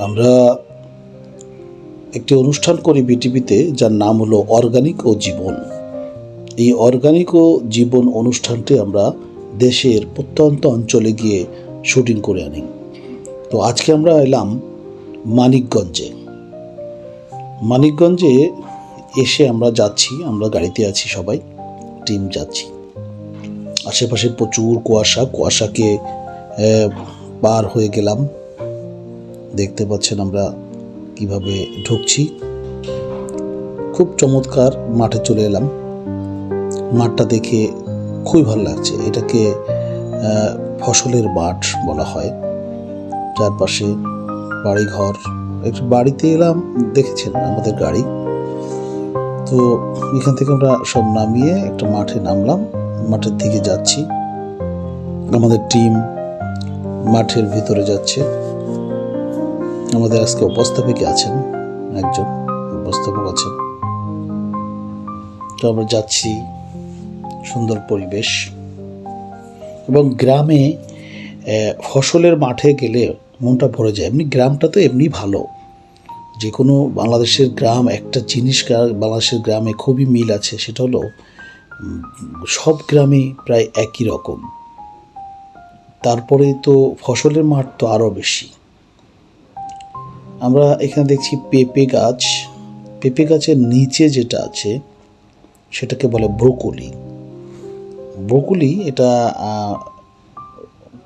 আমরা একটি অনুষ্ঠান করি বিটিভিতে যার নাম হলো অর্গানিক ও জীবন। এই অর্গানিক ও জীবন অনুষ্ঠানটি আমরা দেশের প্রত্যন্ত অঞ্চলে গিয়ে শুটিং করে আনি। তো আজকে আমরা এলাম মানিকগঞ্জে। মানিকগঞ্জে এসে আমরা যাচ্ছি, আমরা গাড়িতে আছি সবাই, টিম যাচ্ছি। আশেপাশে প্রচুর কুয়াশা, কুয়াশাকে পার হয়ে গেলাম। দেখতে পাচ্ছেন আমরা কীভাবে ঢুকছি। খুব চমৎকার মাঠে চলে এলাম। মাঠটা দেখে খুবই ভালো লাগছে। এটাকে ফসলের মাঠ বলা হয়। চারপাশে বাড়িঘর। একটু বাড়িতে এলাম, দেখেছেন আমাদের গাড়ি। তো এখান থেকে আমরা সব নামিয়ে একটা মাঠে নামলাম। মাঠের দিকে যাচ্ছি। আমাদের টিম মাঠের ভিতরে যাচ্ছে। আমাদের আজকে উপস্থাপিকা আছেন? একজন উপস্থাপক আছেন। তো আমরা যাচ্ছি সুন্দর পরিবেশ এবং গ্রামে ফসলের মাঠে গেলে মনটা ভরে যায়। এমনি গ্রামটা তো এমনি ভালো। যে কোনো বাংলাদেশের গ্রাম, একটা জিনিস বাংলাদেশের গ্রামে খুবই মিল আছে, সেটা হলো সব গ্রামে প্রায় একই রকম। তারপরে তো ফসলের মাঠ তো আরও বেশি। আমরা এখানে দেখছি পেঁপে গাছ। পেঁপে গাছের নিচে যেটা আছে, সেটাকে বলে ব্রোকলি। ব্রোকলি এটা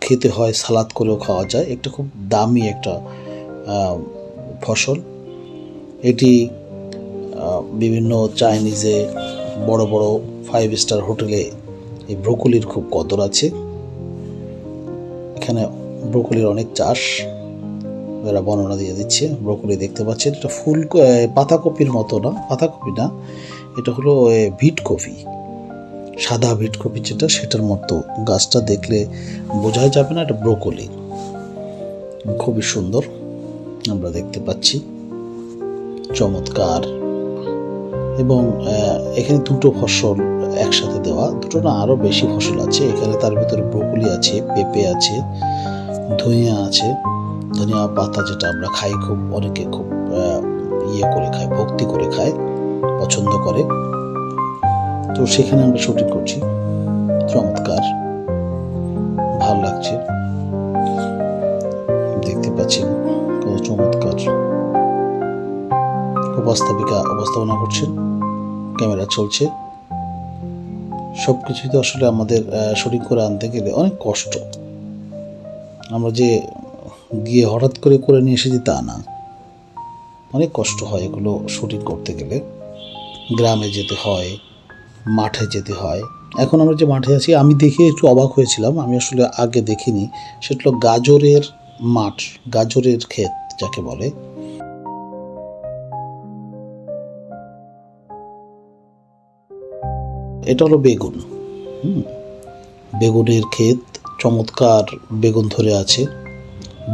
খেতে হয়, সালাদ করেও খাওয়া যায়। একটা খুব দামি একটা ফসল। এটি বিভিন্ন চাইনিজে বড় বড় ফাইভ স্টার হোটেলে এই ব্রোকলির খুব কদর আছে। এখানে ব্রোকলির অনেক চাষ। এরা বর্ণনা দিয়ে দিচ্ছে ব্রোকলি দেখতে পাচ্ছেন এটা ফুল পাতাকপির মতো না পাতাকপি না এটা হলো এ, ভিট কপি। সাদা ভিট কপি যেটা সেটার মতো। গাছটা দেখলে বোঝাই যাবে না এটা ব্রোকলি। খুবই সুন্দর আমরা দেখতে পাচ্ছি। চমৎকার। এবং এখানে দুটো ফসল একসাথে দেওয়া দুটো না আরও বেশি ফসল আছে। এখানে তার ভিতরে ব্রোকলি আছে পেঁপে আছে ধনিয়া আছে। ধনিয়া পাতা যেটা আমরা খাই খুব, অনেকে খুব ইয়ে করে খায়, ভক্তি করে খায়, পছন্দ করে। তো সেখানে আমরা শুটিং করছি। চমৎকার। ভালো লাগছে। দেখতে পাচ্ছি কত চমৎকার উপস্থাপিকা উপস্থাপনা করছেন। ক্যামেরা চলছে। সব কিছুই তো আসলে আমাদের শুটিং করে আনতে গেলে অনেক কষ্ট। আমরা যে গিয়ে হঠাৎ করে করে নিয়ে এসেছি তা না। অনেক কষ্ট হয় এগুলো শুটিং করতে গেলে। গ্রামে যেতে হয়, মাঠে যেতে হয়। এখন আমরা যে মাঠে আছি, আমি দেখে একটু অবাক হয়েছিলাম। আমি আসলে আগে দেখিনি। সেটা হলো গাজরের মাঠ, গাজরের ক্ষেত যাকে বলে। এটা হলো বেগুন। বেগুনের ক্ষেত, চমৎকার বেগুন ধরে আছে।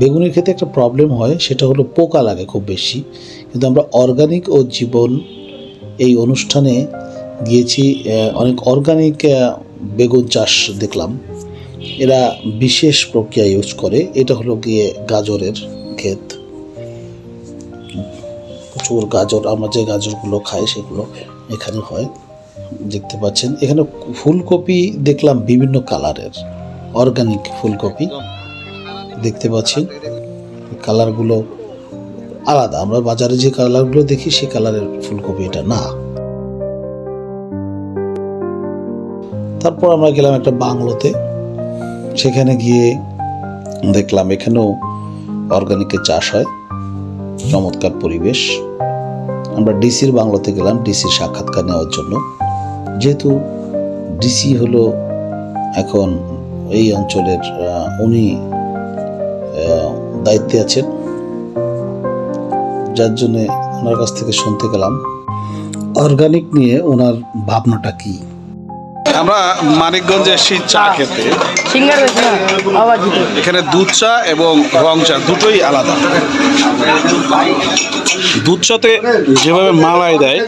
বেগুনের ক্ষেতে একটা প্রবলেম হয়, সেটা হলো পোকা লাগে খুব বেশি। কিন্তু আমরা অর্গানিক ও জীবন এই অনুষ্ঠানে গিয়েছি অনেক অর্গানিক বেগুন চাষ দেখলাম। এরা বিশেষ প্রক্রিয়া ইউজ করে, এটা হলো গিয়ে গাজরের ক্ষেত। প্রচুর গাজর, আমরা যে গাজরগুলো খাই সেগুলো এখানে হয়, দেখতে পাচ্ছেন। এখানে ফুলকপি দেখলাম বিভিন্ন কালারের অর্গানিক ফুলকপি। দেখতে পাচ্ছেন কালারগুলো আলাদা। আমরা বাজারে যে কালারগুলো দেখি, সেই কালারের ফুলকপি এটা না। তারপর আমরা গেলাম একটা বাংলোতে। সেখানে গিয়ে দেখলাম এখানেও অর্গানিকের চাষ হয়। চমৎকার পরিবেশ। আমরা ডিসির বাংলোতে গেলাম, ডিসির সাক্ষাৎকার নেওয়ার জন্য। যেহেতু ডিসি হলো এখন এই অঞ্চলের উনি দায়িত্বে আছেন যার জন্য ওনার কাছ থেকে শুনতে গেলাম। অর্গানিক নিয়ে ওনার ভাবনাটা কি? আমরা মানিকগঞ্জে এসেছি চা খেতে। এখানে দুধ চা এবং রং চা দুটোই আলাদা। দুধ চাতে যেভাবে মালাই দেয়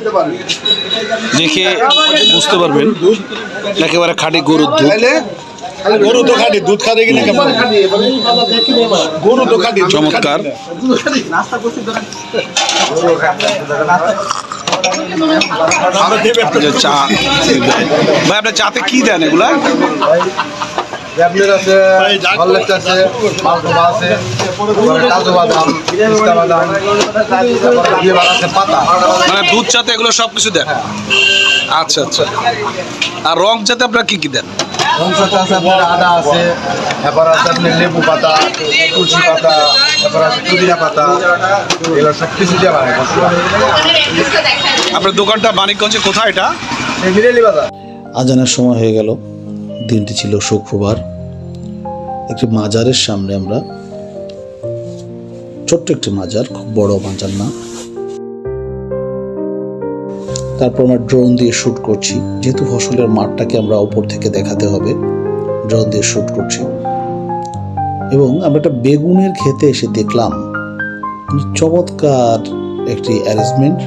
দেখে বুঝতে পারবেন। একেবারে খাঁটি গরুর দুধ। গরু তো খাটি দুধ খাটে কিনা কেমন গরু তো খাটি চমৎকার। যে চা। ভাই আপনার চাতে কি দেন এগুলা? আপনার আছে হরলেক্স আছে মালকোভা আছে কাজু বাদাম পিস্তা বাদাম তারপরে বার আছে পাতা। মানে দুধ চাতে এগুলো সব কিছু দেন আচ্ছা আচ্ছা। আর রং চাতে আপনারা কি কি দেন? আছে আপনার আদা আছে তারপর আছে আপনার লেবু পাতা তুলসী পাতা তারপর আছে পুদিনা পাতা এগুলো সব কিছু দিয়ে বানায় আপনার দোকানটা মানিকগঞ্জে কোথায় এটা? মিরেলি বাজার। আজানের সময় হয়ে গেল দিনটি ছিল শুক্রবার। একটি মাজারের সামনে আমরা ছোট্ট একটি মাজার খুব বড় মাজার না তারপর আমরা ড্রোন দিয়ে শ্যুট করছি। যেহেতু ফসলের মাঠটাকে আমরা ওপর থেকে দেখাতে হবে, ড্রোন দিয়ে শ্যুট করছি। এবং আমরা একটা বেগুনের খেতে এসে দেখলাম চমৎকার একটি অ্যারেঞ্জমেন্ট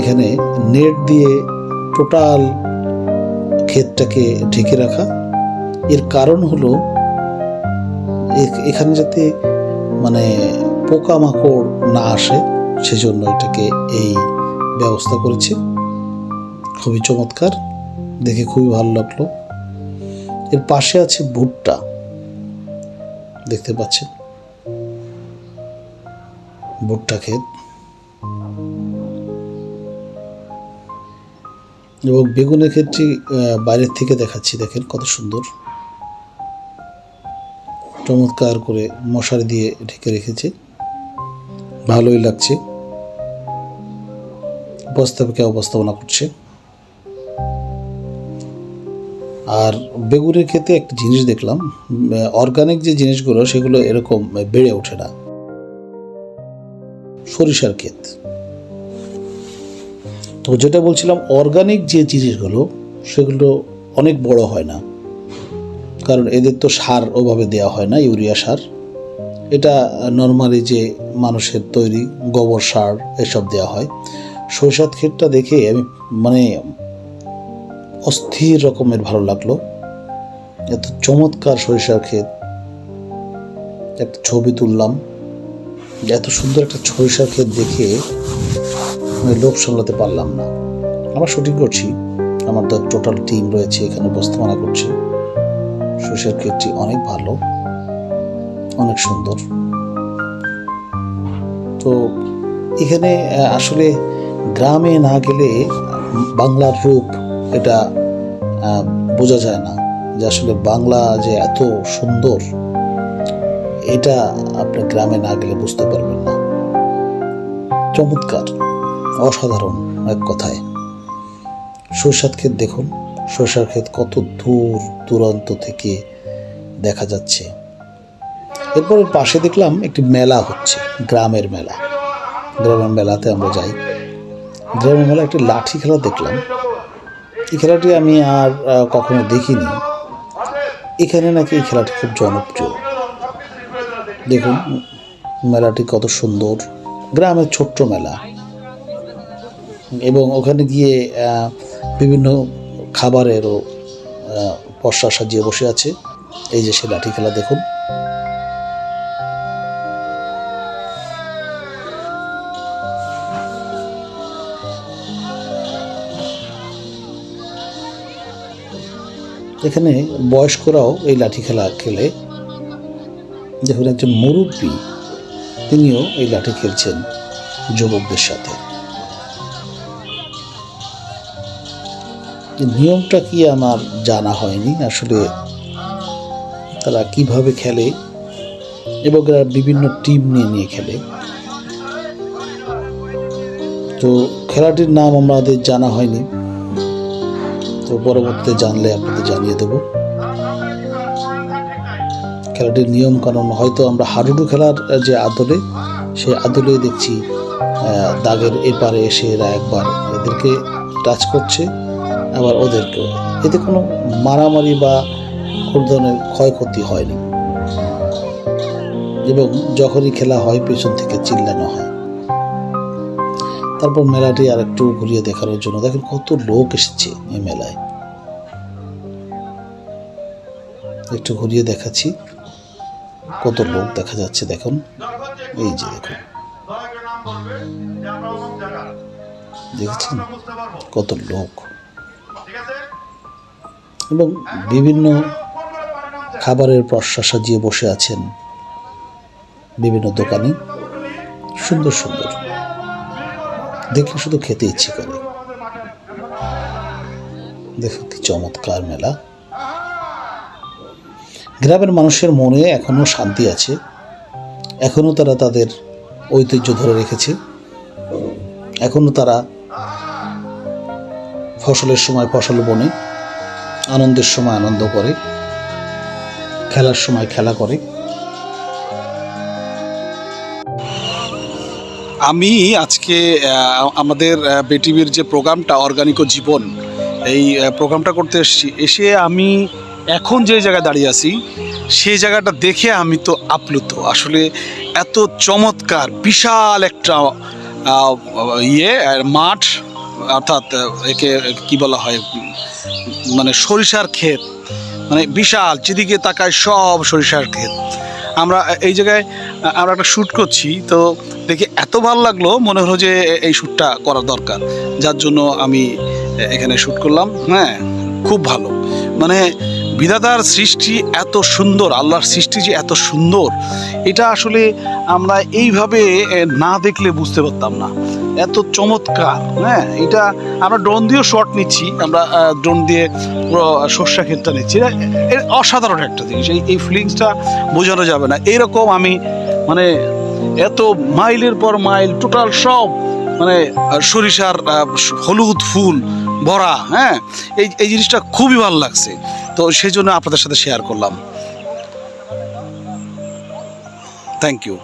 এখানে নেট দিয়ে টোটাল ক্ষেতটাকে ঢেকে রাখা। এর কারণ হলো এখানে যাতে মানে পোকামাকড় না আসে, সেজন্য এটাকে এই ব্যবস্থা করেছে। খুবই চমৎকার। দেখে খুবই ভালো লাগল। এর পাশে আছে ভুট্টা। দেখতে পাচ্ছেন? ভুট্টা ক্ষেত। এবং বেগুনের ক্ষেত্রে বাইরের থেকে দেখাচ্ছি, দেখেন কত সুন্দর। চমৎকার করে মশারি দিয়ে ঢেকে রেখেছে। ভালোই লাগছে। উপস্থাপিকা উপস্থাপনা করছে। আর বেগুনের ক্ষেত্রে একটা জিনিস দেখলাম অর্গানিক যে জিনিসগুলো, সেগুলো এরকম বেড়ে ওঠে না। সরিষার ক্ষেত। তো যেটা বলছিলাম অর্গানিক যে জিনিসগুলো, সেগুলো অনেক বড় হয় না। কারণ এদের তো সার ওভাবে দেওয়া হয় না, ইউরিয়া সার। এটা নর্মালি যে মানুষের তৈরি গোবর সার, এসব দেওয়া হয়। সরিষার ক্ষেতটা দেখে আমি মানে অস্থির রকমের ভালো লাগল। এত চমৎকার সরিষার ক্ষেত একটা ছবি তুললাম এত সুন্দর একটা সরিষার ক্ষেত দেখে আমি লোভ সামলাতে পারলাম না। আমরা শুটিং করছি, আমার তো টোটাল টিম রয়েছে, এখানে উপস্থাপনা করছে। সরিষার ক্ষেতটি অনেক ভালো, অনেক সুন্দর। তো এখানে আসলে গ্রামে না গেলে বাংলার রূপ এটা বোঝা যায় না যে আসলে বাংলা যে এত সুন্দর, এটা আপনি গ্রামে না গেলে বুঝতে পারবেন না। চমৎকার, অসাধারণ এক কথায়। সরষার ক্ষেত দেখুন, সরষার ক্ষেত কত দূর দূরান্ত থেকে দেখা যাচ্ছে। এরপর পাশে দেখলাম একটি মেলা হচ্ছে, গ্রামের মেলা। গ্রামের মেলাতে আমরা যাই। গ্রামের মেলা একটি লাঠি খেলা দেখলাম। এই খেলাটি আমি আর কখনো দেখিনি। এখানে নাকি এই খেলাটি খুব জনপ্রিয়। দেখুন, মেলাটি কত সুন্দর। গ্রামের ছোট্ট মেলা। এবং ওখানে গিয়ে বিভিন্ন খাবারেরও পসরা সাজিয়ে বসে আছে। এই যে সে লাঠি খেলা দেখুন। এখানে বয়স্করাও এই লাঠি খেলা খেলে। দেখুন একজন মুরব্বী, তিনিও এই লাঠি খেলছেন যুবকদের সাথে। নিয়মটা কি আমার জানা হয়নি, আসলে তারা কীভাবে খেলে এবং বিভিন্ন টিম নিয়ে নিয়ে খেলে। তো খেলাটির নাম আমাদের জানা হয়নি। তো পরবর্তীতে জানলে আপনাদের জানিয়ে দেব। খেলাটির নিয়ম কানুন, হয়তো আমরা হাডুডু খেলার যে আদলে, সেই আদলে দেখছি দাগের এপারে এসে এরা একবার এদেরকে টাচ করছে, আবার ওদেরকেও। এতে কোনো মারামারি বা কোনো ধরনের ক্ষয়ক্ষতি হয়নি। এবং যখনই খেলা হয়, পেছন থেকে চিল্লানো হয়। তারপর মেলাটি আর একটু ঘুরিয়ে দেখানোর জন্য। দেখেন কত লোক এসেছে এই মেলায়। একটু ঘুরিয়ে দেখাচ্ছি। কত লোক দেখা যাচ্ছে, দেখুন। এই যে, দেখুন। দেখেছেন? কত লোক। এবং বিভিন্ন খাবারের পশা সাজিয়ে বসে আছেন বিভিন্ন দোকানে। সুন্দর সুন্দর। দেখলে শুধু খেতে ইচ্ছে করে। দেখো কি চমৎকার মেলা। গ্রামের মানুষের মনে এখনও শান্তি আছে। এখনও তারা তাদের ঐতিহ্য ধরে রেখেছে। এখনও তারা ফসলের সময় ফসল বনে, আনন্দের সময় আনন্দ করে, খেলার সময় খেলা করে। আমি আজকে আমাদের বেটিভির যে প্রোগ্রামটা, অর্গানিক জীবন, এই প্রোগ্রামটা করতে এসেছি। এসে আমি এখন যে জায়গায় দাঁড়িয়ে আছি, সেই জায়গাটা দেখে আমি তো আপ্লুত। আসলে এত চমৎকার, বিশাল একটা ইয়ে মাঠ, অর্থাৎ একে, কি বলা হয় মানে সরিষার ক্ষেত মানে বিশাল, যেদিকে তাকায় সব সরিষার ক্ষেত। আমরা এই জায়গায় আমরা একটা শ্যুট করছি, তো দেখে এত ভালো লাগল, মনে হলো যে এই শ্যুটটা করা দরকার। যার জন্য আমি এখানে শ্যুট করলাম হ্যাঁ খুব ভালো। মানে বিধাতার সৃষ্টি এত সুন্দর, আল্লাহর সৃষ্টি যে এত সুন্দর, এটা আসলে আমরা এইভাবে না দেখলে বুঝতে পারতাম না। এত চমৎকার হ্যাঁ? এটা আমরা ড্রোন দিয়েও শট নিচ্ছি, আমরা ড্রোন দিয়ে পুরো সর্ষা ক্ষেতটা নিচ্ছি। এটা, এ, অসাধারণ একটা জিনিস, এই এই ফিলিংসটা বোঝানো যাবে না। এইরকম আমি মানে এত মাইলের পর মাইল টোটাল সব মানে সরিষার হলুদ ফুল, ভরা হ্যাঁ? এই এই জিনিসটা খুবই ভালো লাগছে। তো সেই জন্য আপনাদের সাথে শেয়ার করলাম। Thank you